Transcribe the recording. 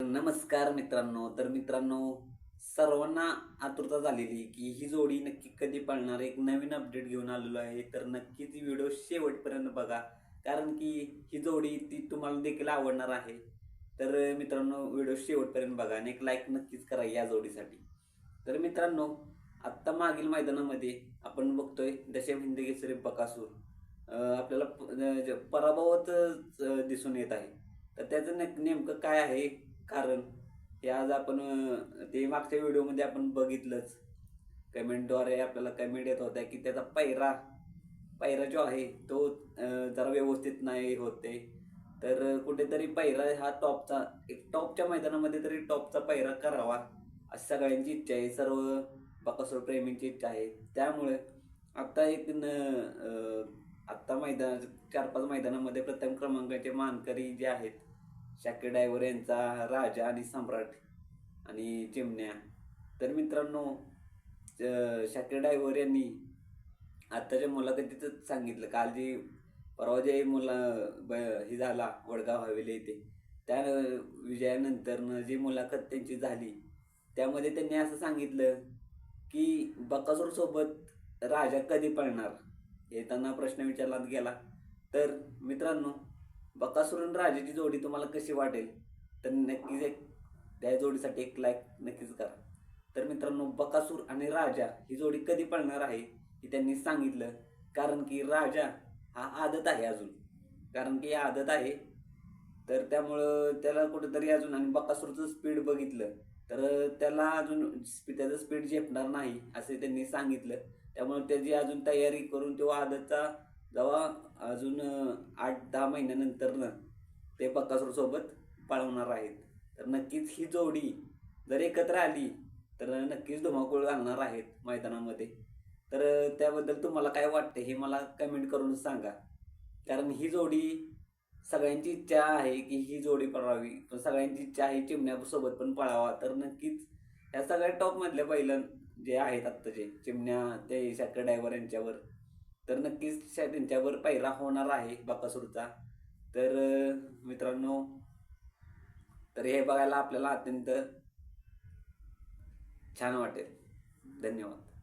नमस्कार मित्रांनो. तर मित्रांनो सर्वांना आतुरता झालेली की ही जोडी नक्की कधी पळणार? एक नवीन अपडेट घेऊन आलेलो आहे. तर नक्कीच व्हिडिओ शेवटपर्यंत बघा. कारण की ही जोडी ती तुम्हाला देखील आवडणार आहे. तर मित्रांनो व्हिडिओ शेवटपर्यंत बघा आणि एक लाईक नक्कीच करा या जोडीसाठी. तर मित्रांनो आत्ता मागील मैदानामध्ये आपण बघतोय दशम हिंदी बकासूर. आपल्याला पराभवत पराभवच दिसून येत आहे. तर त्याचं नेमकं काय आहे? कारण हे आज आपण ते मागच्या व्हिडिओमध्ये आपण बघितलंच. कमेंटद्वारे आपल्याला कमेंट येत होत्या की त्याचा पैरा पैरा जो आहे तो जरा व्यवस्थित नाही होते. तर कुठेतरी पैरा हा टॉपचा एक टॉपच्या मैदानामध्ये तरी टॉपचा पैरा करावा अशी सगळ्यांची इच्छा आहे. सर्व बकासूर प्रेमींची इच्छा आहे. त्यामुळे आत्ता एक न आत्ता मैदान चार पाच मैदानामध्ये प्रथम क्रमांकाचे मानकरी जे आहेत शाकीर डायव्हर यांचा राजा आणि सम्राट आणि चिमण्या. तर मित्रांनो ज- शाकीर डायव्हर यांनी आत्ताच्या मुलाखतीतच सांगितलं. काल जी परवा जे मुला ब हे झाला वडगाव हवेली येते त्या विजयानंतरनं जी मुलाखत त्यांची झाली त्यामध्ये त्यांनी असं सांगितलं की बकासूरसोबत राजा कधी पळणार? हे त्यांना प्रश्न विचारला गेला. तर मित्रांनो बकासूर आणि राजाची जोडी तुम्हाला कशी वाटेल तर नक्कीच एक त्या जोडीसाठी एक लाईक नक्कीच करा. तर मित्रांनो बकासूर आणि राजा ही जोडी कधी पळणार आहे हे त्यांनी सांगितलं. कारण की राजा हा आदत आहे अजून. कारण की आदत आहे. तर त्यामुळं त्याला कुठेतरी अजून आणि बकासूरचं स्पीड बघितलं तर त्याला अजून त्याचं स्पीड झेपणार नाही असे त्यांनी सांगितलं. त्यामुळे त्याची अजून तयारी करून तो आदतचा जेव्हा अजून आठ दहा महिन्यानंतरनं ते बकासूर पळवणार आहेत. तर नक्कीच ही जोडी जर एकत्र आली तर नक्कीच धुमाकूळ घालणार आहेत मैदानामध्ये. तर त्याबद्दल तुम्हाला काय वाटते हे मला कमेंट करून सांगा. कारण ही जोडी सगळ्यांची इच्छा आहे की ही जोडी पळावी. पण सगळ्यांची इच्छा आहे चिमण्यासोबत पण पळावा. तर नक्कीच ह्या सगळ्या टॉपमधल्या पहिलं जे आहेत आत्ताचे चिमण्या ते शाकर ड्रायव्हर यांच्यावर तर नक्कीच त्यांच्यावर पहिरा होणार आहे बकासूरचा. तर मित्रांनो तर हे बघायला आपल्याला अत्यंत छान वाटेल. धन्यवाद.